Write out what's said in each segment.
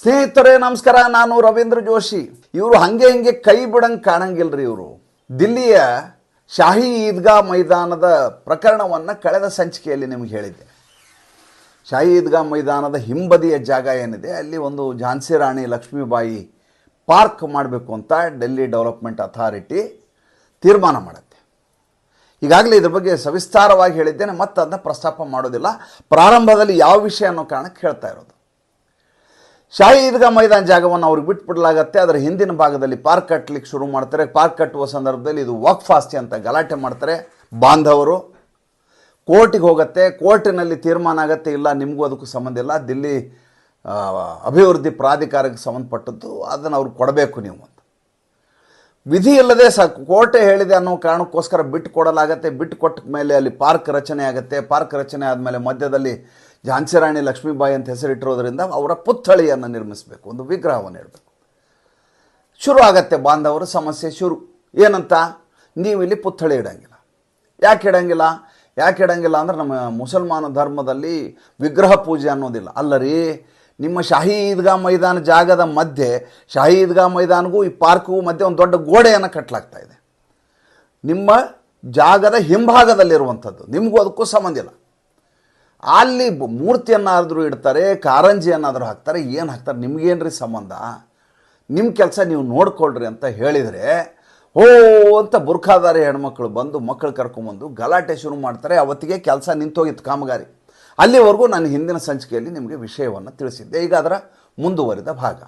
ಸ್ನೇಹಿತರೇ, ನಮಸ್ಕಾರ. ನಾನು ರವೀಂದ್ರ ಜೋಶಿ. ಇವರು ಹಂಗೆ ಹಿಂಗೆ ಕೈ ಬಿಡಂಗೆ ಕಾಣಂಗಿಲ್ರಿ ಇವರು. ದಿಲ್ಲಿಯ ಶಾಹಿ ಈದ್ಗಾ ಮೈದಾನದ ಪ್ರಕರಣವನ್ನು ಕಳೆದ ಸಂಚಿಕೆಯಲ್ಲಿ ನಿಮಗೆ ಹೇಳಿದ್ದೆ. ಶಾಹಿ ಈದ್ಗಾ ಮೈದಾನದ ಹಿಂಬದಿಯ ಜಾಗ ಏನಿದೆ, ಅಲ್ಲಿ ಒಂದು ಝಾನ್ಸಿ ರಾಣಿ ಲಕ್ಷ್ಮೀಬಾಯಿ ಪಾರ್ಕ್ ಮಾಡಬೇಕು ಅಂತ ಡೆಲ್ಲಿ ಡೆವಲಪ್ಮೆಂಟ್ ಅಥಾರಿಟಿ ತೀರ್ಮಾನ ಮಾಡುತ್ತೆ. ಈಗಾಗಲೇ ಇದ್ರ ಬಗ್ಗೆ ಸವಿಸ್ತಾರವಾಗಿ ಹೇಳಿದ್ದೇನೆ ಮತ್ತೆ ಅದನ್ನ ಪ್ರಸ್ತಾಪ ಮಾಡೋದಿಲ್ಲ. ಪ್ರಾರಂಭದಲ್ಲಿ ಯಾವ ವಿಷಯ ಅನ್ನೋ ಕಾರಣಕ್ಕೆ ಹೇಳ್ತಾ ಇರೋದು. ಶಾಹಿ ಈದ್ಗಾ ಮೈದಾನ ಜಾಗವನ್ನು ಅವ್ರಿಗೆ ಬಿಟ್ಬಿಡಲಾಗತ್ತೆ. ಅದರ ಹಿಂದಿನ ಭಾಗದಲ್ಲಿ ಪಾರ್ಕ್ ಕಟ್ಟಲಿಕ್ಕೆ ಶುರು ಮಾಡ್ತಾರೆ. ಪಾರ್ಕ್ ಕಟ್ಟುವ ಸಂದರ್ಭದಲ್ಲಿ ಇದು ವಕ್ಫ್ ಆಸ್ತಿ ಅಂತ ಗಲಾಟೆ ಮಾಡ್ತಾರೆ ಬಾಂಧವರು. ಕೋರ್ಟಿಗೆ ಹೋಗುತ್ತೆ. ಕೋರ್ಟಿನಲ್ಲಿ ತೀರ್ಮಾನ ಆಗತ್ತೆ. ಇಲ್ಲ, ನಿಮಗೂ ಅದಕ್ಕೂ ಸಂಬಂಧ ಇಲ್ಲ. ದಿಲ್ಲಿ ಅಭಿವೃದ್ಧಿ ಪ್ರಾಧಿಕಾರಕ್ಕೆ ಸಂಬಂಧಪಟ್ಟದ್ದು. ಅದನ್ನು ಅವ್ರು ಕೊಡಬೇಕು ನೀವು ಅಂತ. ವಿಧಿ ಇಲ್ಲದೆ ಸಾಕು. ಕೋರ್ಟೆ ಹೇಳಿದೆ ಅನ್ನೋ ಕಾರಣಕ್ಕೋಸ್ಕರ ಬಿಟ್ಟು ಕೊಡಲಾಗತ್ತೆ ಬಿಟ್ಟು ಕೊಟ್ಟ ಮೇಲೆ ಅಲ್ಲಿ ಪಾರ್ಕ್ ರಚನೆ ಆಗುತ್ತೆ. ಪಾರ್ಕ್ ರಚನೆ ಆದಮೇಲೆ ಮಧ್ಯದಲ್ಲಿ ಝಾನ್ಸಿ ರಾಣಿ ಲಕ್ಷ್ಮೀಬಾಯಿ ಅಂತ ಹೆಸರಿಟ್ಟಿರೋದ್ರಿಂದ ಅವರ ಪುತ್ಥಳಿಯನ್ನು ನಿರ್ಮಿಸಬೇಕು, ಒಂದು ವಿಗ್ರಹವನ್ನು ಇಡಬೇಕು. ಶುರು ಆಗತ್ತೆ ಬಾಂಧವರು, ಸಮಸ್ಯೆ ಶುರು. ಏನಂತ? ನೀವು ಇಲ್ಲಿ ಪುತ್ಥಳಿ ಇಡಂಗಿಲ್ಲ. ಯಾಕೆ ಇಡಂಗಿಲ್ಲ? ಯಾಕೆ ಇಡಂಗಿಲ್ಲ ಅಂದ್ರೆ ನಮ್ಮ ಮುಸಲ್ಮಾನ ಧರ್ಮದಲ್ಲಿ ವಿಗ್ರಹ ಪೂಜೆ ಅನ್ನೋದಿಲ್ಲ. ಅಲ್ಲ ರೀ ನಿಮ್ಮ ಶಾಹಿ ಈದ್ಗಾ ಮೈದಾನ ಜಾಗದ ಮಧ್ಯೆ ಶಾಹಿ ಈದ್ಗಾ ಮೈದಾನಗೂ ಈ ಪಾರ್ಕ್ಗೂ ಮಧ್ಯೆ ಒಂದು ದೊಡ್ಡ ಗೋಡೆಯನ್ನು ಕಟ್ಟಲಾಗ್ತಾ ಇದೆ. ನಿಮ್ಮ ಜಾಗದ ಹಿಂಭಾಗದಲ್ಲಿರುವಂಥದ್ದು, ನಿಮಗೂ ಅದಕ್ಕೂ ಸಂಬಂಧ ಇಲ್ಲ. ಅಲ್ಲಿ ಮೂರ್ತಿಯನ್ನಾದರೂ ಇಡ್ತಾರೆ, ಕಾರಂಜಿಯನ್ನಾದರೂ ಹಾಕ್ತಾರೆ, ಏನು ಹಾಕ್ತಾರೆ, ನಿಮಗೇನ್ರಿ ಸಂಬಂಧ? ನಿಮ್ಮ ಕೆಲಸ ನೀವು ನೋಡ್ಕೊಳ್ರಿ ಅಂತ ಹೇಳಿದರೆ ಓ ಅಂತ ಬುರ್ಖಾದಾರಿ ಹೆಣ್ಮಕ್ಳು ಬಂದು ಮಕ್ಕಳು ಕರ್ಕೊಂಬಂದು ಗಲಾಟೆ ಶುರು ಮಾಡ್ತಾರೆ, ಅವತ್ತಿಗೆ ಕೆಲಸ ನಿಂತೋಗಿತ್ತು ಕಾಮಗಾರಿ. ಅಲ್ಲಿವರೆಗೂ ನಾನು ಹಿಂದಿನ ಸಂಚಿಕೆಯಲ್ಲಿ ನಿಮಗೆ ವಿಷಯವನ್ನು ತಿಳಿಸಿದ್ದೆ. ಈಗ ಅದರ ಮುಂದುವರಿದ ಭಾಗ.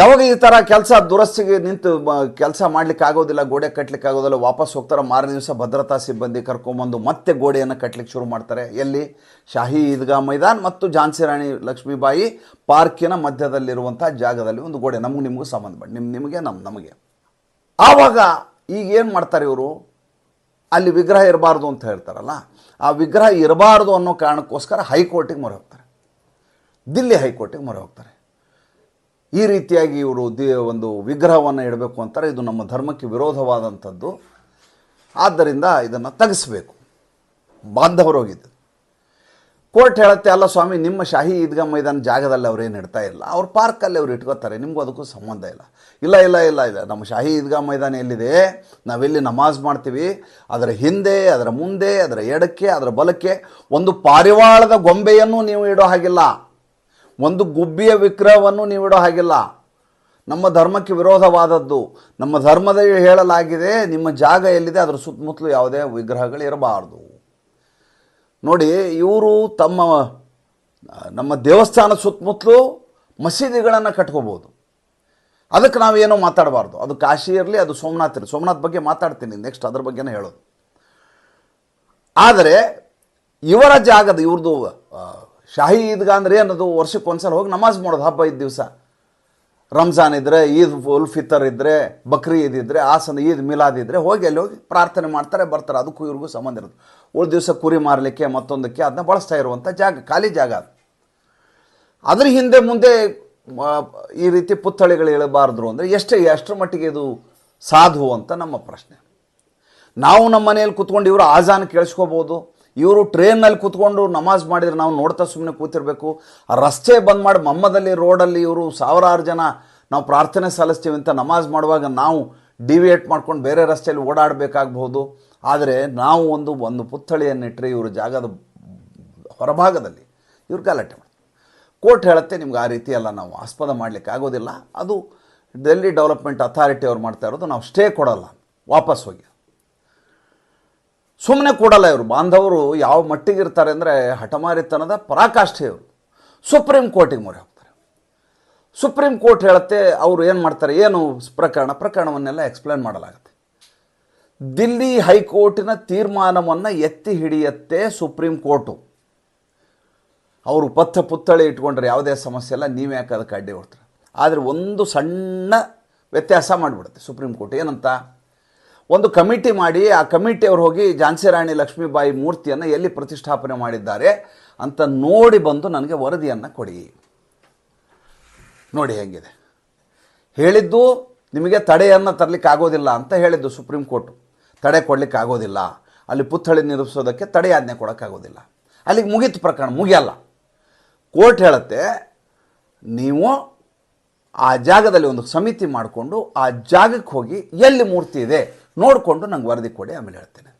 ಯಾವಾಗ ಈ ಥರ ಕೆಲಸ ದುರಸ್ತಿಗೆ ನಿಂತು ಕೆಲಸ ಮಾಡ್ಲಿಕ್ಕೆ ಆಗೋದಿಲ್ಲ, ಗೋಡೆ ಕಟ್ಟಲಿಕ್ಕೆ ಆಗೋದಿಲ್ಲ, ವಾಪಸ್ ಹೋಗ್ತಾರೆ, ಮಾರನೇ ದಿವಸ ಭದ್ರತಾ ಸಿಬ್ಬಂದಿ ಕರ್ಕೊಂಬಂದು ಮತ್ತೆ ಗೋಡೆಯನ್ನು ಕಟ್ಟಲಿಕ್ಕೆ ಶುರು ಮಾಡ್ತಾರೆ. ಎಲ್ಲಿ? ಶಾಹಿ ಈದ್ಗಾ ಮೈದಾನ್ ಮತ್ತು ಝಾನ್ಸಿ ರಾಣಿ ಲಕ್ಷ್ಮೀಬಾಯಿ ಪಾರ್ಕಿನ ಮಧ್ಯದಲ್ಲಿರುವಂಥ ಜಾಗದಲ್ಲಿ ಒಂದು ಗೋಡೆ. ನಮಗೆ ನಿಮಗೂ ಸಂಬಂಧ ನಿಮ್ಮ ನಿಮಗೆ ನಮ್ಮ ನಮಗೆ. ಆವಾಗ ಈಗ ಏನು ಮಾಡ್ತಾರೆ ಇವರು? ಅಲ್ಲಿ ವಿಗ್ರಹ ಇರಬಾರ್ದು ಅಂತ ಹೇಳ್ತಾರಲ್ಲ, ಆ ವಿಗ್ರಹ ಇರಬಾರ್ದು ಅನ್ನೋ ಕಾರಣಕ್ಕೋಸ್ಕರ ಹೈಕೋರ್ಟಿಗೆ ಮೊರೆ ಹೋಗ್ತಾರೆ. ದಿಲ್ಲಿ ಹೈಕೋರ್ಟಿಗೆ ಮೊರೆ ಹೋಗ್ತಾರೆ. ಈ ರೀತಿಯಾಗಿ ಇವರು ದಿ, ಒಂದು ವಿಗ್ರಹವನ್ನು ಇಡಬೇಕು ಅಂತಾರೆ. ಇದು ನಮ್ಮ ಧರ್ಮಕ್ಕೆ ವಿರೋಧವಾದಂಥದ್ದು. ಆದ್ದರಿಂದ ಇದನ್ನು ತೆಗೆಸಬೇಕು ಬಾಂಧವರು ಹೋಗಿದ್ದು. ಕೋರ್ಟ್ ಹೇಳುತ್ತೆ, ಅಲ್ಲ ಸ್ವಾಮಿ, ನಿಮ್ಮ ಶಾಹಿ ಈದ್ಗಾ ಮೈದಾನ ಜಾಗದಲ್ಲಿ ಅವ್ರೇನು ಇಡ್ತಾ ಇಲ್ಲ. ಅವ್ರ ಪಾರ್ಕಲ್ಲಿ ಅವ್ರು ಇಟ್ಕೋತಾರೆ. ನಿಮಗೂ ಅದಕ್ಕೂ ಸಂಬಂಧ ಇಲ್ಲ. ಇಲ್ಲ ಇಲ್ಲ ಇಲ್ಲ ಇಲ್ಲ. ನಮ್ಮ ಶಾಹಿ ಈದ್ಗಾ ಮೈದಾನ ಎಲ್ಲಿದೆ? ನಾವೆಲ್ಲಿ ನಮಾಜ್ ಮಾಡ್ತೀವಿ. ಅದರ ಹಿಂದೆ, ಅದರ ಮುಂದೆ, ಅದರ ಎಡಕ್ಕೆ, ಅದರ ಬಲಕ್ಕೆ ಒಂದು ಪಾರಿವಾಳದ ಗೊಂಬೆಯನ್ನು ನೀವು ಇಡೋ ಹಾಗಿಲ್ಲ. ಒಂದು ಗುಬ್ಬಿಯ ವಿಗ್ರಹವನ್ನು ನೀವು ಇಡೋ ಹಾಗಿಲ್ಲ. ನಮ್ಮ ಧರ್ಮಕ್ಕೆ ವಿರೋಧವಾದದ್ದು. ನಮ್ಮ ಧರ್ಮದಲ್ಲಿ ಹೇಳಲಾಗಿದೆ, ನಿಮ್ಮ ಜಾಗ ಎಲ್ಲಿದೆ, ಅದರ ಸುತ್ತಮುತ್ತಲು ಯಾವುದೇ ವಿಗ್ರಹಗಳು ಇರಬಾರ್ದು. ನೋಡಿ, ಇವರು ತಮ್ಮ, ನಮ್ಮ ದೇವಸ್ಥಾನ ಸುತ್ತಮುತ್ತಲು ಮಸೀದಿಗಳನ್ನು ಕಟ್ಕೋಬೋದು. ಅದಕ್ಕೆ ನಾವೇನೋ ಮಾತಾಡಬಾರ್ದು. ಅದು ಕಾಶಿ ಇರಲಿ, ಅದು ಸೋಮನಾಥ್ ಇರಲಿ. ಸೋಮನಾಥ್ ಬಗ್ಗೆ ಮಾತಾಡ್ತೀನಿ, ನೆಕ್ಸ್ಟ್ ಅದ್ರ ಬಗ್ಗೆನೇ ಹೇಳೋದು. ಆದರೆ, ಇವರ ಜಾಗದ, ಇವ್ರದ್ದು ಶಾಹಿ ಈದ್ಗಾ ಅಂದ್ರೆ ಏನದು ವರ್ಷಕ್ಕೆ ಒಂದ್ಸಲ ಹೋಗಿ ನಮಾಜ್ ಮಾಡೋದು ಹಬ್ಬ ಇದ್ದ ದಿವಸ. ರಂಜಾನ್ ಇದ್ದರೆ ಈದ್ ಉಲ್ ಫಿತರ್ ಇದ್ದರೆ ಬಕ್ರಿ ಈದ್ ಇದ್ದರೆ ಆಸನ ಈದ್ ಮಿಲಾದ್ ಇದ್ದರೆ ಹೋಗಿ ಅಲ್ಲಿ ಹೋಗಿ ಪ್ರಾರ್ಥನೆ ಮಾಡ್ತಾರೆ, ಬರ್ತಾರೆ. ಅದಕ್ಕೂ ಇವ್ರಿಗೂ ಸಂಬಂಧ ಇರುತ್ತೆ ಉಳಿದ ದಿವಸ ಕುರಿ ಮಾರಲಿಕ್ಕೆ ಮತ್ತೊಂದಕ್ಕೆ ಅದನ್ನ ಬಳಸ್ತಾ ಇರುವಂಥ ಜಾಗ, ಖಾಲಿ ಜಾಗ ಅದು. ಅದ್ರ ಹಿಂದೆ ಮುಂದೆ ಈ ರೀತಿ ಪುತ್ಥಳಿಗಳು ಇಳಬಾರ್ದು ಅಂದರೆ ಎಷ್ಟೇ, ಎಷ್ಟರ ಮಟ್ಟಿಗೆ ಇದು ಸಾಧು ಅಂತ ನಮ್ಮ ಪ್ರಶ್ನೆ. ನಾವು ನಮ್ಮ ಮನೆಯಲ್ಲಿ ಕುತ್ಕೊಂಡು ಇವರು ಆಜಾನ್ ಕೇಳಿಸ್ಕೋಬೋದು. ಇವರು ಟ್ರೈನಲ್ಲಿ ಕೂತ್ಕೊಂಡು ನಮಾಜ್ ಮಾಡಿದ್ರೆ ನಾವು ನೋಡ್ತಾ ಸುಮ್ಮನೆ ಕೂತಿರ್ಬೇಕು. ಆ ರಸ್ತೆ ಬಂದ್ ಮಾಡಿ ಮಮ್ಮದಲ್ಲಿ ರೋಡಲ್ಲಿ ಇವರು ಸಾವಿರಾರು ಜನ ನಾವು ಪ್ರಾರ್ಥನೆ ಸಲ್ಲಿಸ್ತೀವಿ ಅಂತ ನಮಾಜ್ ಮಾಡುವಾಗ ನಾವು ಡಿವಿಯೇಟ್ ಮಾಡ್ಕೊಂಡು ಬೇರೆ ರಸ್ತೆಯಲ್ಲಿ ಓಡಾಡಬೇಕಾಗಬಹುದು. ಆದರೆ ನಾವು ಒಂದು ಒಂದು ಪುತ್ಥಳಿಯನ್ನಿಟ್ಟರೆ ಇವರು ಜಾಗದ ಹೊರಭಾಗದಲ್ಲಿ ಇವ್ರು ಗಲಾಟೆ ಕೋರ್ಟ್ ಹೇಳುತ್ತೆ, ನಿಮ್ಗೆ ಆ ರೀತಿ ಎಲ್ಲ ನಾವು ಆಸ್ಪದ ಮಾಡಲಿಕ್ಕೆ ಆಗೋದಿಲ್ಲ. ಅದು ಡೆಲ್ಲಿ ಡೆವಲಪ್ಮೆಂಟ್ ಅಥಾರಿಟಿ ಅವ್ರು ಮಾಡ್ತಾ ಇರೋದು, ನಾವು ಸ್ಟೇ ಕೊಡೋಲ್ಲ. ವಾಪಸ್ ಹೋಗಿ. ಸುಮ್ಮನೆ ಕೊಡಲ್ಲ ಇವರು. ಬಾಂಧವರು ಯಾವ ಮಟ್ಟಿಗೆ ಇರ್ತಾರೆ ಅಂದರೆ ಹಠಮಾರಿತನದ ಪರಾಕಾಷ್ಠೆ ಇವರು. ಸುಪ್ರೀಂ ಕೋರ್ಟಿಗೆ ಮೊರೆ ಹೋಗ್ತಾರೆ. ಸುಪ್ರೀಂ ಕೋರ್ಟ್ ಹೇಳುತ್ತೆ ಅವರು ಏನು ಮಾಡ್ತಾರೆ? ಏನು ಪ್ರಕರಣ? ಪ್ರಕರಣವನ್ನೆಲ್ಲ ಎಕ್ಸ್ಪ್ಲೇನ್ ಮಾಡಲಾಗುತ್ತೆ. ದಿಲ್ಲಿ ಹೈಕೋರ್ಟಿನ ತೀರ್ಮಾನವನ್ನು ಎತ್ತಿ ಹಿಡಿಯತ್ತೆ ಸುಪ್ರೀಂ ಕೋರ್ಟು. ಅವರು ಪಥ ಪುತ್ಥಳಿ ಇಟ್ಕೊಂಡ್ರೆ ಯಾವುದೇ ಸಮಸ್ಯೆ ಇಲ್ಲ, ನೀವು ಯಾಕೆ ಅದಕ್ಕೆ ಅಡ್ಡಿ ಹೊಡ್ತಾರೆ? ಆದರೆ ಒಂದು ಸಣ್ಣ ವ್ಯತ್ಯಾಸ ಮಾಡಿಬಿಡುತ್ತೆ ಸುಪ್ರೀಂ ಕೋರ್ಟ್. ಏನಂತ? ಒಂದು ಕಮಿಟಿ ಮಾಡಿ ಆ ಕಮಿಟಿಯವ್ರು ಹೋಗಿ ಝಾನ್ಸಿ ರಾಣಿ ಲಕ್ಷ್ಮೀಬಾಯಿ ಮೂರ್ತಿಯನ್ನು ಎಲ್ಲಿ ಪ್ರತಿಷ್ಠಾಪನೆ ಮಾಡಿದ್ದಾರೆ ಅಂತ ನೋಡಿ ಬಂದು ನನಗೆ ವರದಿಯನ್ನು ಕೊಡಿ. ನೋಡಿ ಹೇಗಿದೆ. ಹೇಳಿದ್ದು ನಿಮಗೆ ತಡೆಯನ್ನು ತರಲಿಕ್ಕೆ ಆಗೋದಿಲ್ಲ ಅಂತ ಹೇಳಿದ್ದು ಸುಪ್ರೀಂ ಕೋರ್ಟ್. ತಡೆ ಕೊಡಲಿಕ್ಕೆ ಆಗೋದಿಲ್ಲ ಅಲ್ಲಿ ಪುತ್ಥಳಿ ನಿರ್ಮಿಸೋದಕ್ಕೆ ತಡೆಯಾಜ್ಞೆ ಕೊಡೋಕ್ಕಾಗೋದಿಲ್ಲ. ಅಲ್ಲಿಗೆ ಮುಗೀತು ಪ್ರಕರಣ, ಮುಗಿಯಲ್ಲ. ಕೋರ್ಟ್ ಹೇಳುತ್ತೆ, ನೀವು ಆ ಜಾಗದಲ್ಲಿ ಒಂದು ಸಮಿತಿ ಮಾಡಿಕೊಂಡು ಆ ಜಾಗಕ್ಕೆ ಹೋಗಿ ಎಲ್ಲಿ ಮೂರ್ತಿ ಇದೆ? ನೋಡಿಕೊಂಡು ನಂಗೆ ವರದಿ ಕೊಡಿ, ಆಮೇಲೆ ಹೇಳ್ತೇನೆ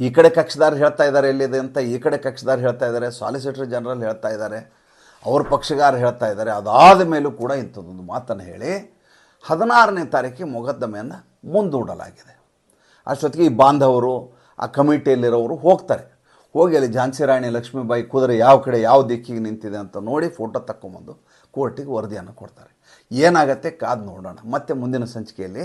ಈ ಕಡೆ ಕಕ್ಷದಾರ ಹೇಳ್ತಾ ಇದ್ದಾರೆ ಎಲ್ಲಿದೆ ಅಂತ ಈ ಕಡೆ ಕಕ್ಷದಾರ ಹೇಳ್ತಾ ಇದ್ದಾರೆ ಸಾಲಿಸಿಟರ್ ಜನರಲ್ ಹೇಳ್ತಾ ಇದ್ದಾರೆ ಅವ್ರ ಪಕ್ಷಗಾರ ಹೇಳ್ತಾ ಇದ್ದಾರೆ ಅದಾದ ಮೇಲೂ ಕೂಡ ಇಂಥದ್ದೊಂದು ಮಾತನ್ನು ಹೇಳಿ ಹದಿನಾರನೇ ತಾರೀಕಿಗೆ ಮೊಕದ್ದಮೆಯನ್ನು ಮುಂದೂಡಲಾಗಿದೆ. ಅಷ್ಟೊತ್ತಿಗೆ ಈ ಬಾಂಧವರು, ಆ ಕಮಿಟಿಯಲ್ಲಿರೋರು ಹೋಗ್ತಾರೆ. ಹೋಗಿ ಅಲ್ಲಿ ಝಾನ್ಸಿ ರಾಣಿ, ಲಕ್ಷ್ಮೀಬಾಯಿ ಕುದುರೆ ಯಾವ ಕಡೆ, ಯಾವ ದಿಕ್ಕಿಗೆ ನಿಂತಿದೆ ಅಂತ ನೋಡಿ ಫೋಟೋ ತಕ್ಕೊಂಬಂದು ಕೋರ್ಟಿಗೆ ವರದಿಯನ್ನು ಕೊಡ್ತಾರೆ. ಏನಾಗತ್ತೆ ಕಾದು ನೋಡೋಣ. ಮತ್ತೆ ಮುಂದಿನ ಸಂಚಿಕೆಯಲ್ಲಿ